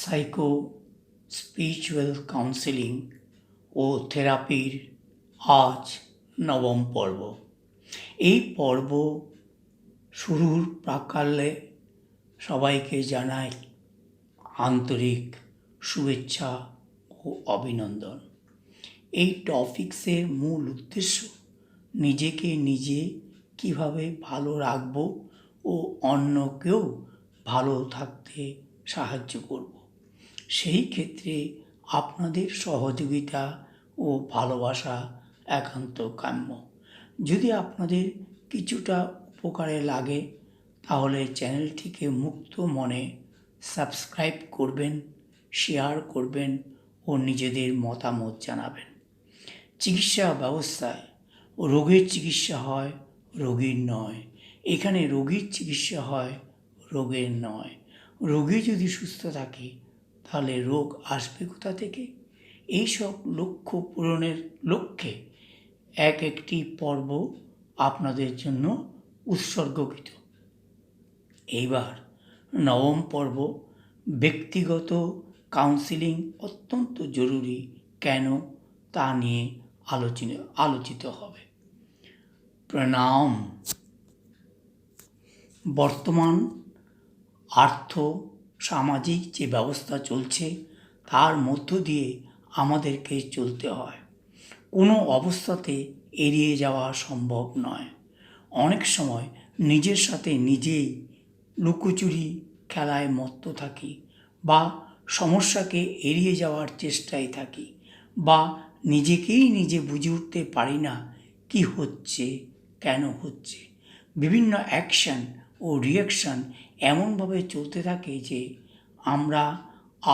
Psycho spiritual counselling ও থেরাপির আজ নবম পর্ব। এই পর্ব শুরুর প্রাকালে সবাইকে জানাই আন্তরিক শুভেচ্ছা ও অভিনন্দন। এই টপিক্সের মূল উদ্দেশ্য নিজেকে নিজে কীভাবে ভালো রাখব ও অন্যকেও ভালো থাকতে সাহায্য করব। সেই ক্ষেত্রে আপনাদের সহযোগিতা ও ভালোবাসা একান্ত কাম্য। যদি আপনাদের কিছুটা উপকারে লাগে, তাহলে চ্যানেলটিকে মুক্ত মনে সাবস্ক্রাইব করবেন, শেয়ার করবেন ও নিজেদের মতামত জানাবেন। চিকিৎসা ব্যবস্থায়, রোগের চিকিৎসা হয়, রোগীর নয়। এখানে রোগীর চিকিৎসা হয়, রোগের নয়। রোগী যদি সুস্থ থাকে তাহলে রোগ আসবে কোথা থেকে? এইসব লক্ষ্য পূরণের লক্ষ্যে এক একটি পর্ব আপনাদের জন্য উৎসর্গকৃত। এইবার নবম পর্ব, ব্যক্তিগত কাউন্সিলিং অত্যন্ত জরুরি কেন তা নিয়ে আলোচনা, আলোচিত হবে। প্রণাম। বর্তমান আর্থ সামাজিক যে ব্যবস্থা চলছে, তার মধ্য দিয়ে আমাদেরকে চলতে হয়। কোনো অবস্থাতে এড়িয়ে যাওয়া সম্ভব নয়। অনেক সময় নিজের সাথে নিজেই লুকোচুরি খেলায় মত্ত থাকি বা সমস্যাকে এড়িয়ে যাওয়ার চেষ্টায় থাকি বা নিজেকেই নিজে বুঝে উঠতে পারি না কি হচ্ছে, কেন হচ্ছে। বিভিন্ন অ্যাকশন ও রিয়াকশান এমনভাবে চলতে থাকে যে আমরা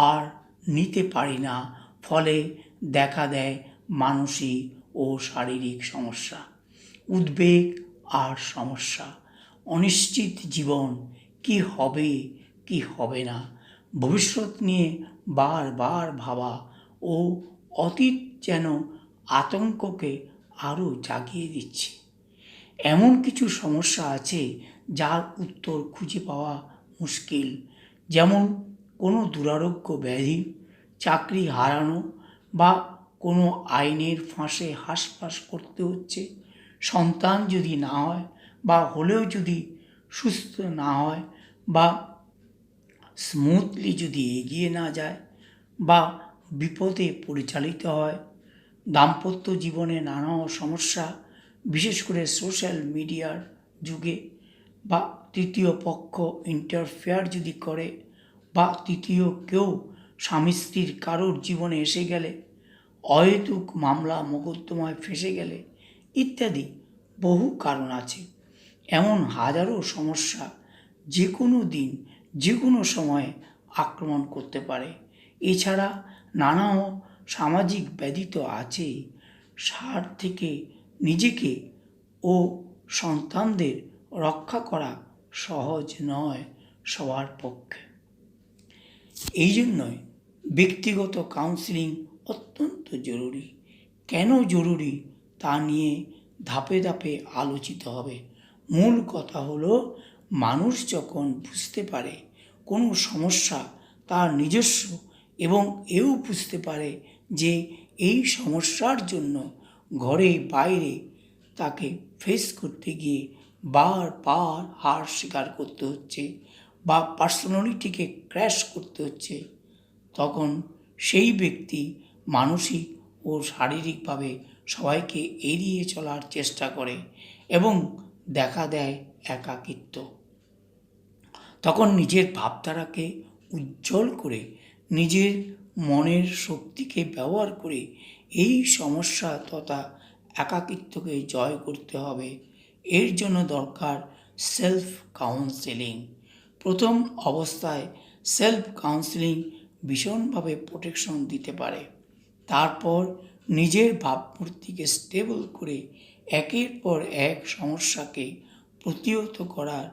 আর নিতে পারি না, ফলে দেখা দেয় মানসিক ও শারীরিক সমস্যা, উদ্বেগ আর সমস্যা। অনিশ্চিত জীবন কি হবে কি হবে না, ভবিষ্যৎ নিয়ে বারবার ভাবা ও অতীত যেন আতঙ্ককে আরও জাগিয়ে দিচ্ছে। এমন কিছু সমস্যা আছে যার উত্তর খুঁজে পাওয়া মুশকিল। যেমন কোনো দুরারোগ্য ব্যাধি, চাকরি হারানো বা কোনো আইনের ফাঁসে হাসপাস করতে হচ্ছে, সন্তান যদি না হয় বা হলেও যদি সুস্থ না হয় বা স্মুথলি যদি এগিয়ে না যায় বা বিপদে পরিচালিত হয়, দাম্পত্য জীবনে নানা সমস্যা, বিশেষ করে সোশ্যাল মিডিয়ার যুগে বা তৃতীয় পক্ষ ইন্টারফেয়ার যদি করে বা তৃতীয় কেউ স্বামী স্ত্রীর কারোর জীবনে এসে গেলে, অহেতুক মামলা মোকদ্দমায় ফেসে গেলে ইত্যাদি বহু কারণ আছে। এমন হাজারো সমস্যা যে কোনো দিন যে কোনো সময়ে আক্রমণ করতে পারে। এছাড়া নানা সামাজিক ব্যাধি তো আছেই সার থেকে নিজেকে ও সন্তানদের রক্ষা করা সহজ নয় সবার পক্ষে। এই জন্যই ব্যক্তিগত কাউন্সিলিং অত্যন্ত জরুরি। কেন জরুরি তা নিয়ে ধাপে ধাপে আলোচিত হবে। মূল কথা হলো, মানুষ যখন বুঝতে পারে কোনো সমস্যা তার নিজস্ব এবং এও বুঝতে পারে যে এই সমস্যার জন্য ঘরে বাইরে তাকে ফেস করতে গিয়ে বারবার হার স্বীকার করতে হচ্ছে বা পার্সোনালিটিকে ক্র্যাশ করতে হচ্ছে, তখন সেই ব্যক্তি মানসিক ও শারীরিকভাবে সবাইকে এড়িয়ে চলার চেষ্টা করে এবং দেখা দেয় একাকিত্ব। তখন নিজের ভাবধারাকে উজ্জ্বল করে, নিজের মনের শক্তিকে ব্যবহার করে এই সমস্যা তথা একাকিত্বকে জয় করতে হবে। এর জন্য দরকার সেলফ কাউন্সেলিং প্রথম অবস্থায় সেলফ কাউন্সেলিং ভীষণভাবে প্রোটেকশন দিতে পারে। তারপর নিজের ভাবমূর্তিকে স্টেবল করে একের পর এক সমস্যাকে প্রতিহত করার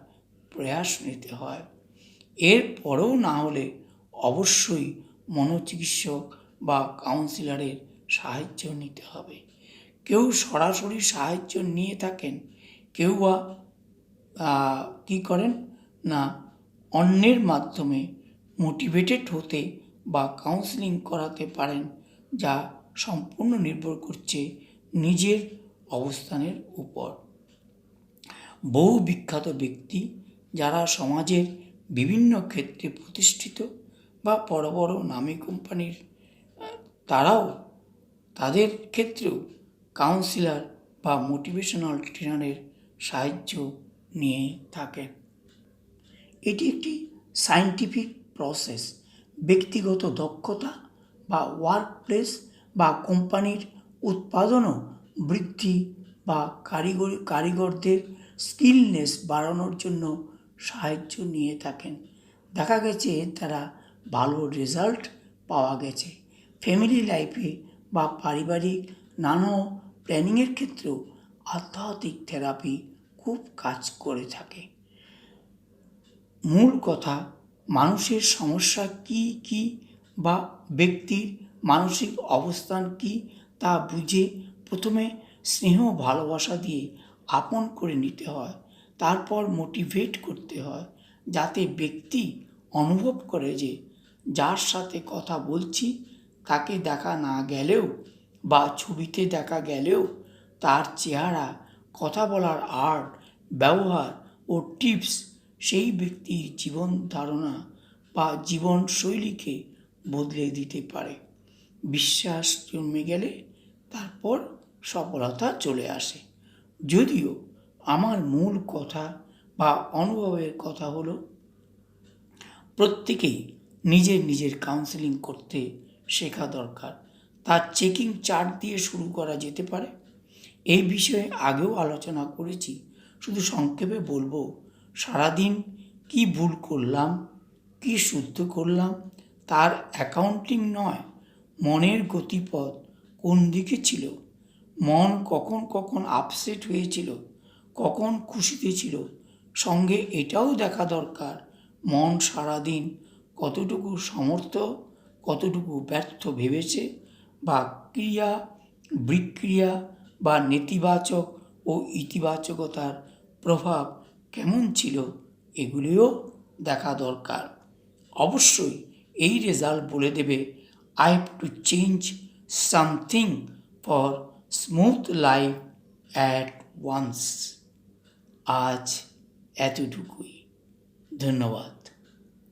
প্রয়াস নিতে হয়। এর পরেও না হলে অবশ্যই মনোচিকিৎসক বা কাউন্সিলরের সাহায্য নিতে হবে। কেউ সরাসরি সাহায্য নিয়ে থাকেন কেউ বা কী করেন? না, অন্যের মাধ্যমে মোটিভেটেড হতে বা কাউন্সেলিং করাতে পারেন, যা সম্পূর্ণ নির্ভর করছে নিজের অবস্থানের উপর। বহু বিখ্যাত ব্যক্তি, যারা সমাজের বিভিন্ন ক্ষেত্রে প্রতিষ্ঠিত বা বড় বড় নামী কোম্পানির তারাও তাদের ক্ষেত্রেও কাউন্সিলার বা মোটিভেশনাল ট্রেনারের সাহায্য নিয়ে থাকেন এটি একটি সায়েন্টিফিক প্রসেস, ব্যক্তিগত দক্ষতা বা ওয়ার্ক প্লেস বা কোম্পানির উৎপাদনও বৃদ্ধি বা কারিগরি, কারিগরদের স্কিলনেস বাড়ানোর জন্য সাহায্য নিয়ে থাকেন। দেখা গেছে তারা ভালো রেজাল্ট পাওয়া গেছে। ফ্যামিলি লাইফে বা পারিবারিক নানা প্ল্যানিংয়ের ক্ষেত্রেও আধ্যাত্মিক থেরাপি খুব কাজ করে থাকে। মূল কথা, মানুষের সমস্যা কি কি বা ব্যক্তির মানসিক অবস্থান কি তা বুঝে প্রথমে স্নেহ ভালোবাসা দিয়ে আপন করে নিতে হয়, তারপর মোটিভেট করতে হয়, যাতে ব্যক্তি অনুভব করে যে যার সাথে কথা বলছি তাকে দেখা না গেলেও বা ছবিতে দেখা গেলেও তার চেহারা, কথা বলার আর্ট ব্যবহার ও টিপস সেই ব্যক্তির জীবন ধারণা বা জীবনশৈলীকে বদলে দিতে পারে। বিশ্বাস জন্মে গেলে তারপর সফলতা চলে আসে। যদিও আমার মূল কথা বা অনুভবের কথা হলো, প্রত্যেকেই নিজের নিজের কাউন্সেলিং করতে শেখা দরকার। তার চেকিং চার্ট দিয়ে শুরু করা যেতে পারে। এই বিষয়ে আগেও আলোচনা করেছি। শুধু সংক্ষেপে বলব, সারাদিন কি ভুল করলাম, কি শুদ্ধ করলাম, তার অ্যাকাউন্টিং নয়, মনের গতিপথ কোন দিকে ছিল, মন কখন কখন আপসেট হয়েছিল, কখন খুশিতে ছিল, সঙ্গে এটাও দেখা দরকার, মন সারাদিন কতটুকু সমর্থ, কতটুকু ব্যর্থ ভেবেছে, বা ক্রিয়া বিক্রিয়া বা নেতিবাচক ও ইতিবাচকতার প্রভাব কেমন ছিল এগুলিও দেখা দরকার। অবশ্যই এই রেজাল্ট বলে দেবে I have to change something for smooth life at once আজ এতটুকুই। ধন্যবাদ।